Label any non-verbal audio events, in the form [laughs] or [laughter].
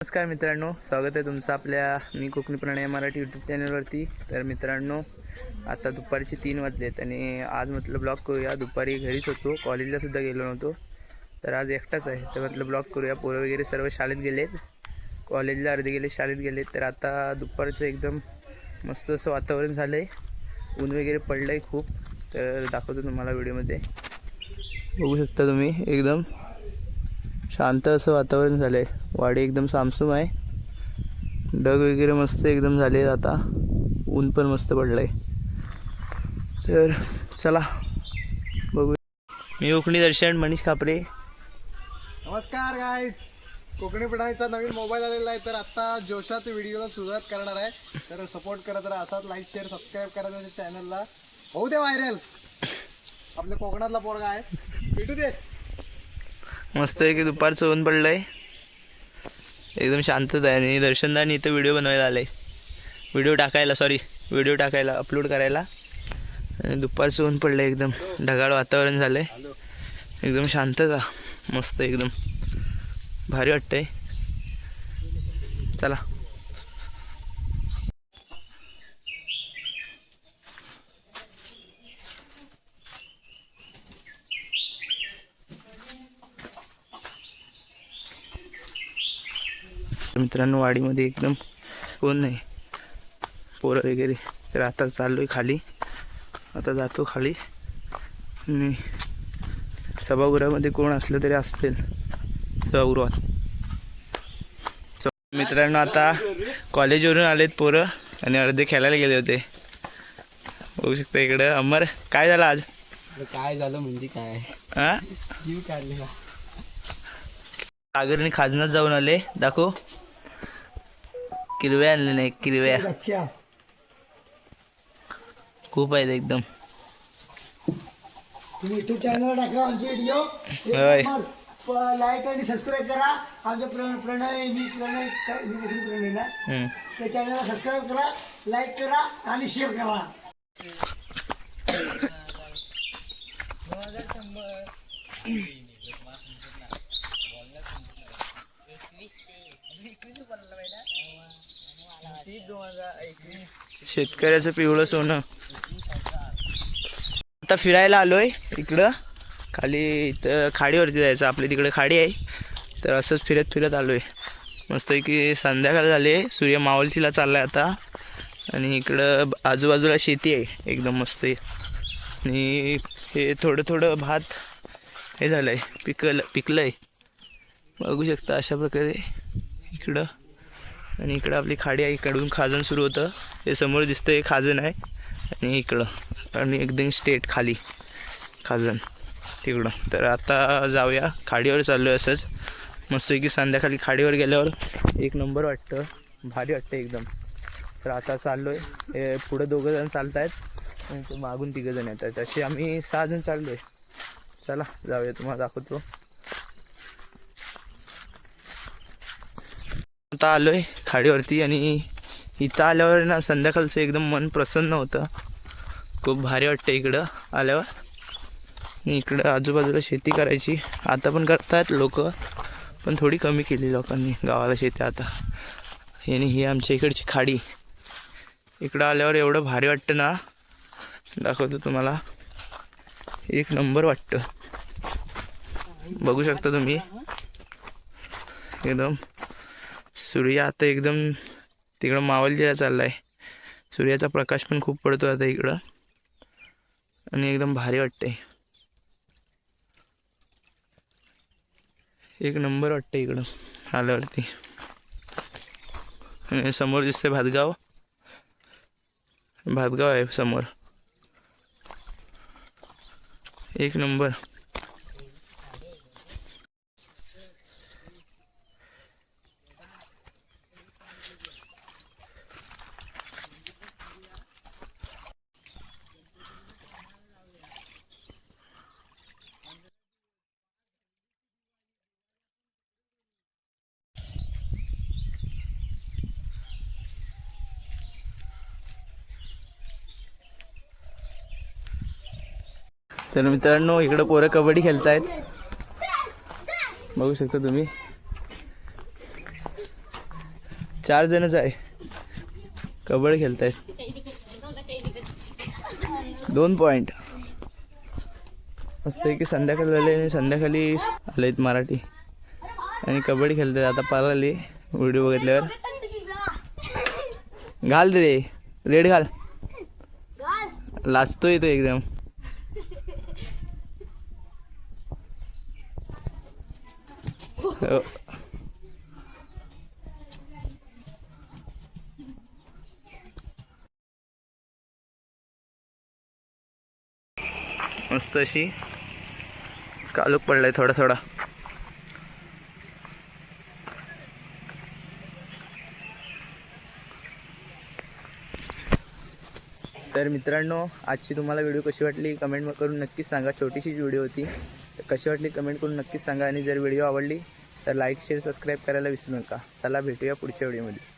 नमस्कार मित्रांनो स्वागत आहे तुमचं आपल्या मी कोकणी प्रणय मराठी यूट्यूब चॅनलवरती तर मित्रांनो आता दुपारचे तीन वाजलेत आणि आज म्हटलं ब्लॉग करूया. दुपारी घरीच होतो कॉलेजला सुद्धा गेलो नव्हतो. तर आज एकटाच आहे. तर म्हटलं ब्लॉग करूया. पोरं वगैरे सर्व शाळेत गेलेत. कॉलेजला अर्धे गेले शाळेत गेले तर आता दुपारचं एकदम मस्त असं वातावरण झालं आहे ऊन वगैरे पडलं आहे खूप. तर दाखवतो तुम्हाला व्हिडिओमध्ये. बघू शकता तुम्ही एकदम शांत असं वातावरण झालं आहे वाडी एकदम सामसूम आहे. ढग वगैरे मस्त एकदम झाले आता. ऊन पण मस्त पडलं आहे तर चला बघू. मी कोकणी दर्शन मनीष खापरे. नमस्कार गाईज कोकणी पिढाईचा नवीन मोबाईल आलेला आहे. तर आता जोशात व्हिडिओला सुरुवात करणार आहे. तर सपोर्ट करत राहा असाच लाईक शेअर सबस्क्राईब करा त्याच्या चॅनलला होऊ दे व्हायरल आपल्या कोकणातला पोरगा आहे. भेटू दे. मस्त आहे की दुपारचं ऊन पडलं आहे एकदम शांतता आहे आणि दर्शनदानी इथं व्हिडिओ बनवायला आले व्हिडिओ टाकायला सॉरी व्हिडिओ टाकायला अपलोड करायला. आणि दुपारचं ऊन पडलं आहे एकदम. ढगाळ वातावरण झालं आहे एकदम शांतता मस्त एकदम. भारी वाटतंय. चला. मित्रांनो वाडीमध्ये एकदम कोण नाही. पोरं वगैरे. तर आता चाललो आहे खाली. आता जातो खाली. आणि सभागृहामध्ये कोण असलं तरी असतील सभागृहात. मित्रांनो आता कॉलेजवरून आलेत पोरं. आणि अर्धे खेळायला गेले होते. बघू शकता इकडं. अमर काय झालं आज? काय झालं म्हणजे काय? हा जीव काढलेला. सागरने खाजनात जाऊन आले. दाखव. किरव्या आणले नाही किरव्या खूप आहेत एकदम तुम्ही युट्यूब चॅनल टाका आमचे व्हिडिओ होय लाईक आणि सबस्क्राईब करा आमच्या प्रण प्रणय मी प्रणय मी प्रणय ना. त्या चॅनलला सबस्क्राईब करा लाईक करा आणि शेअर करा शेतकऱ्याचं पिवळं सोनं. आता फिरायला आलोय इकडं. खाली इथं खाडीवरती जायचं. आपल्या तिकडे खाडी आहे. तर असंच फिरत फिरत आलोय. मस्त की संध्याकाळ झाले. सूर्य मावलतीला चाललाय आता. आणि इकडं आजूबाजूला शेती आहे. एकदम मस्त आहे. आणि हे थोडं थोडं भात हे झालं आहे पिकलं पिकलं आहे बघू शकता अशा प्रकारे इकडं. आणि इकडं आपली खाडी आहे इकडून खाजण सुरू होतं. हे समोर दिसतं हे खाजण आहे. आणि इकडं आणि एकदम स्टेट खाली खाजण तिकडं. तर आता जाऊया. खाडीवर चाललो आहे असंच. मस्त की संध्याकाळी खाडीवर गेल्यावर एक नंबर वाटतं. भारी वाटतं एकदम. तर आता चाललो आहे हे पुढं दोघं जण चालत आहेत आणि ते मागून तिघं जण येत आहेत असे आम्ही सहा जण चाललो आहे चला जाऊया. तुम्हाला दाखवतो. आता आहे खाडीवरती आणि इथं आल्यावर ना संध्याकाळचं एकदम मन प्रसन्न होतं. खूप भारी वाटतं इकडं आल्यावर. आणि इकडं आजूबाजूला शेती करायची. आता पण करतात लोक पण थोडी कमी केली लोकांनी गावाला शेती आता. आणि ही आमच्या इकडची खाडी. इकडं आल्यावर एवढं भारी वाटतं ना. दाखवतो तुम्हाला. एक नंबर वाटतं. बघू शकता तुम्ही. एकदम. सूर्य आता एकदम तिकडं मावलजीला चालला आहे सूर्याचा प्रकाश पण खूप पडतो आता इकडं. आणि एकदम भारी वाटते एक नंबर वाटतं इकडं आल्यावरती. समोर दिसते भातगाव. भातगाव आहे समोर. एक नंबर. तर मित्रांनो इकडं पोरं कबड्डी खेळतायत. बघू शकता तुम्ही. चार जणच आहे. कबड्डी खेळतायत. दोन पॉईंट मस्त की संध्याकाळी झाले आणि संध्याकाळी आलेत मराठी. आणि कबड्डी खेळतात आता पाहिली व्हिडिओ बघितल्यावर. घाल रे. रेड घाल. लाजतोय तो एकदम. [laughs] मस्त अशी कालूक पडलाय थोडा थोडा. तर मित्रांनो आजची तुम्हाला व्हिडिओ कशी वाटली? कमेंट करून नक्कीच सांगा. छोटीशीच व्हिडिओ होती. तर कशी वाटली? कमेंट करून नक्कीच सांगा. आणि जर व्हिडिओ आवडली तर लाईक शेअर सबस्क्राईब करायला विसरू नका. चला भेटूया पुढच्या व्हिडिओमध्ये